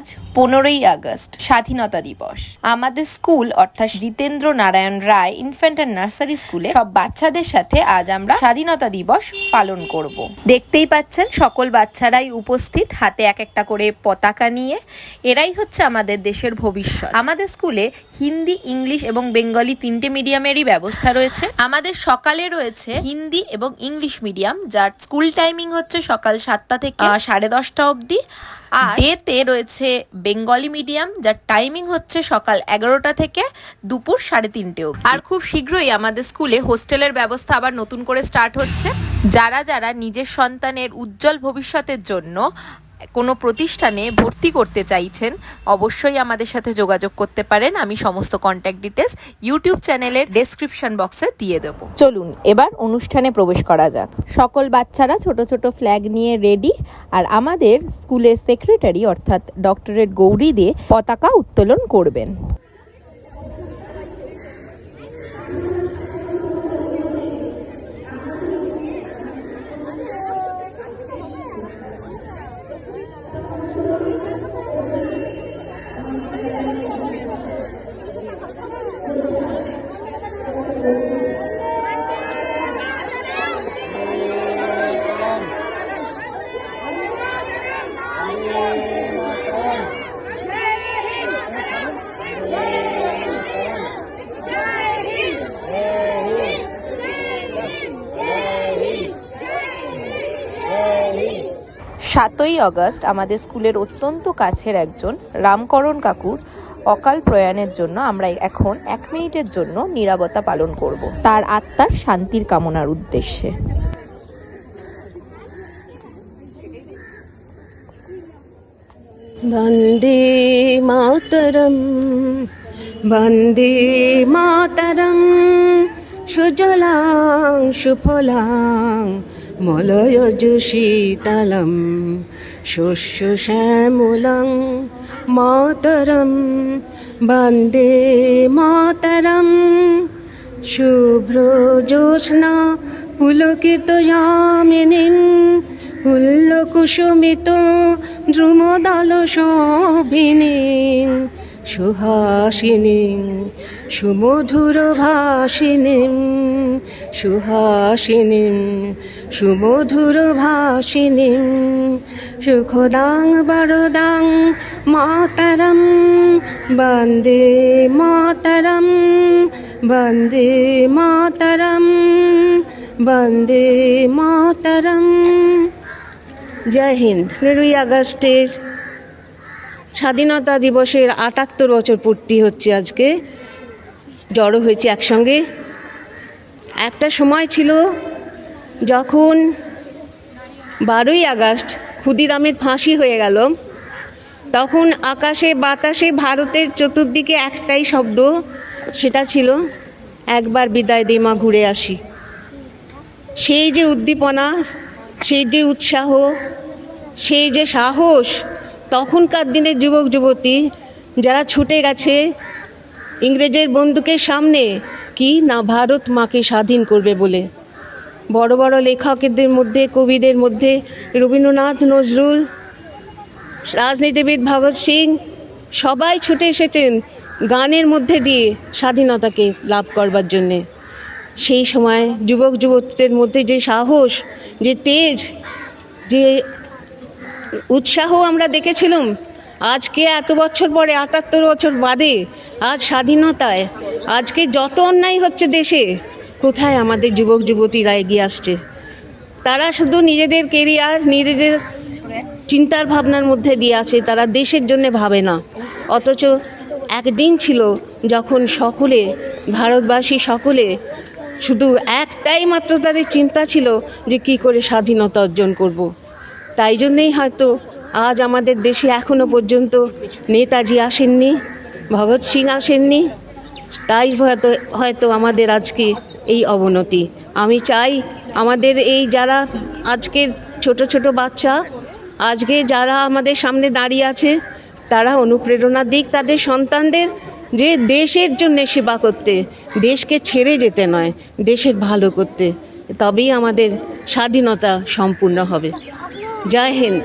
আজ পনেরোই আগস্ট, স্বাধীনতা দিবস। আমাদের স্কুল, অর্থাৎ Jitendra Narayan Roy infant and nursery স্কুলে সব বাচ্চাদের সাথে আজ আমরা স্বাধীনতা দিবস পালন করব। দেখতেই পাচ্ছেন, সকল বাচ্চারাই উপস্থিত, হাতে এক একটা করে পতাকা নিয়ে। এরাই হচ্ছে আমাদের দেশের ভবিষ্যৎ। আমাদের স্কুলে হিন্দি, ইংলিশ এবং বেঙ্গলি তিনটে মিডিয়ামেরই ব্যবস্থা রয়েছে। আমাদের সকালে রয়েছে হিন্দি এবং ইংলিশ মিডিয়াম, যার স্কুল টাইমিং হচ্ছে সকাল সাতটা থেকে সাড়ে দশটা অবধি। আর ডেতে রয়েছে বেঙ্গলি মিডিয়াম, যার টাইমিং হচ্ছে সকাল এগারোটা থেকে দুপুর সাড়ে তিনটে আর খুব শীঘ্রই আমাদের স্কুলে হোস্টেলের ব্যবস্থা আবার নতুন করে স্টার্ট হচ্ছে। যারা যারা নিজের সন্তানের উজ্জ্বল ভবিষ্যতের জন্য কোনো প্রতিষ্ঠানে ভর্তি করতে চাইছেন, অবশ্যই আমাদের সাথে যোগাযোগ করতে পারেন। আমি সমস্ত কন্ট্যাক্ট ডিটেলস ইউটিউব চ্যানেলের ডেসক্রিপশন বক্সে দিয়ে দেব। চলুন, এবার অনুষ্ঠানে প্রবেশ করা যাক। সকল বাচ্চারা ছোট ছোট ফ্ল্যাগ নিয়ে রেডি আর আমাদের স্কুলের সেক্রেটারি অর্থাৎ ডক্টরেট গৌরী দিয়ে পতাকা উত্তোলন করবেন। সাতই অগস্ট আমাদের স্কুলের অত্যন্ত কাছের একজন রামকরণ কাকুর অকাল প্রয়াণের জন্য আমরা এখন এক মিনিটের জন্য নিরাপত্তা পালন করব। তার আত্মার শান্তির কামনার উদ্দেশ্যে। বন্দে মাতরম বন্দে মাতরম, সুজলাং সুফলাং मलयजुशीतलं शुश्रुश्यामूलं मातरं वन्दे मातरं शुभ्रजोत्स्ना पुलकितयामिनीं पुल्लकुसुमितो द्रुमदालशोभिनीम् শোভিনীং সুহাসিনীং, সুমধুর ভাসিনীং, সুহাসিনীং, সুমধুর ভাসিনীং, সুখদাং বরদাং মাতরম, বন্দে মাতরম বন্দে মাতরম বন্দে মাতরম। জয় হিন্দ পনেরোই আগস্টের স্বাধীনতা দিবসের আটাত্তর বছর পূর্তি হচ্ছে আজকে। জড়ো হয়েছে একসঙ্গে। একটা সময় ছিল যখন বারোই আগস্ট ক্ষুদিরামের ফাঁসি হয়ে গেল। তখন আকাশে বাতাসে ভারতের চতুর্দিকে একটাই শব্দ, সেটা ছিল, একবার বিদায় দে মা, ঘুরে আসি। সেই যে উদ্দীপনা, সেই যে উৎসাহ, সেই যে সাহস তখনকার দিনের যুবক যুবতী, যারা ছুটে গেছে ইংরেজের বন্দুকের সামনে, কি না ভারত মাকে স্বাধীন করবে বলে? বড় বড় লেখকদের মধ্যে, কবিদের মধ্যে রবীন্দ্রনাথ, নজরুল, রাজনীতিবিদ ভগৎ সিং, সবাই ছুটে এসেছেন গানের মধ্যে দিয়ে স্বাধীনতাকে লাভ করবার জন্যে। সেই সময় যুবক যুবতীদের মধ্যে যে সাহস, যে তেজ, যে উৎসাহ আমরা দেখেছিলাম। আজকে এত বছর পরে, আটাত্তর বছর বাদে, আজ স্বাধীনতায়, আজকে যত অন্যায় হচ্ছে দেশে, কোথায় আমাদের যুবক, যুবতীরা এগিয়ে আসছে? তারা শুধু নিজেদের কেরিয়ার নিজেদের চিন্তার ভাবনার মধ্যে দিয়ে আছে, তারা দেশের জন্য ভাবে না। অথচ একদিন ছিল যখন সকলে, ভারতবাসী সকলে, শুধু একটাই মাত্র তাদের চিন্তা ছিল যে কি করে স্বাধীনতা অর্জন করব। তাই জন্যেই হয়তো আজ আমাদের দেশে এখনও পর্যন্ত নেতাজি আসেননি, ভগৎ সিং আসেননি। তাই হয়তো হয়তো আমাদের আজকে এই অবনতি। আমি চাই আমাদের এই যারা আজকের ছোট ছোট বাচ্চা, আজকে যারা আমাদের সামনে দাঁড়িয়ে আছে, তারা অনুপ্রেরণা দিক, তাদের সন্তানদের যে দেশের জন্য সেবা করতে, দেশকে ছেড়ে যেতে নয়, দেশের ভালো করতে, তবেই আমাদের স্বাধীনতা সম্পূর্ণ হবে। জয় হিন্দ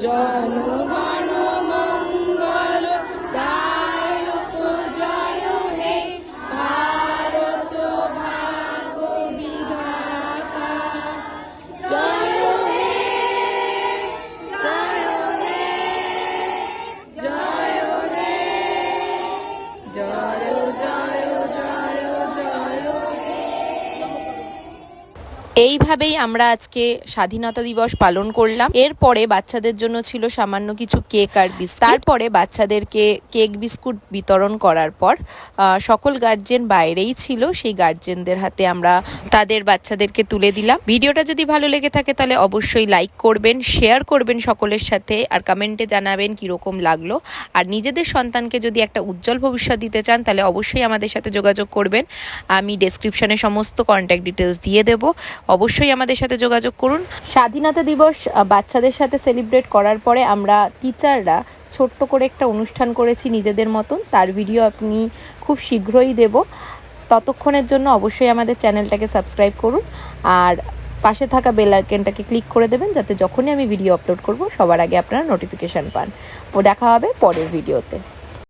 John. এইভাবেই আমরা আজকে স্বাধীনতা দিবস পালন করলাম। এরপরে বাচ্চাদের জন্য ছিল সামান্য কিছু কেক আর বিস্কুট। তারপরে বাচ্চাদেরকে কেক বিস্কুট বিতরণ করার পর সকল গার্জেন বাইরেই ছিল, সেই গার্জেনদের হাতে আমরা তাদের বাচ্চাদেরকে তুলে দিলাম। ভিডিওটা যদি ভালো লেগে থাকে তাহলে অবশ্যই লাইক করবেন শেয়ার করবেন সকলের সাথে আর কমেন্টে জানাবেন কীরকম লাগল। আর নিজেদের সন্তানকে যদি একটা উজ্জ্বল ভবিষ্যৎ দিতে চান তাহলে অবশ্যই আমাদের সাথে যোগাযোগ করবেন। আমি ডেসক্রিপশনে সমস্ত কন্ট্যাক্ট ডিটেলস দিয়ে দেব। অবশ্যই আমাদের সাথে যোগাযোগ করুন। স্বাধীনতা দিবস বাচ্চাদের সাথে সেলিব্রেট করার পরে আমরা টিচাররা ছোট্ট করে একটা অনুষ্ঠান করেছি নিজেদের মতন। তার ভিডিও আপনি খুব শীঘ্রই দেব। ততক্ষণের জন্য অবশ্যই আমাদের চ্যানেলটাকে সাবস্ক্রাইব করুন আর পাশে থাকা বেল আইকনটাকে ক্লিক করে দেবেন যাতে যখনই আমি ভিডিও আপলোড করব, সবার আগে আপনারা নোটিফিকেশান পান। ও দেখা হবে পরের ভিডিওতে।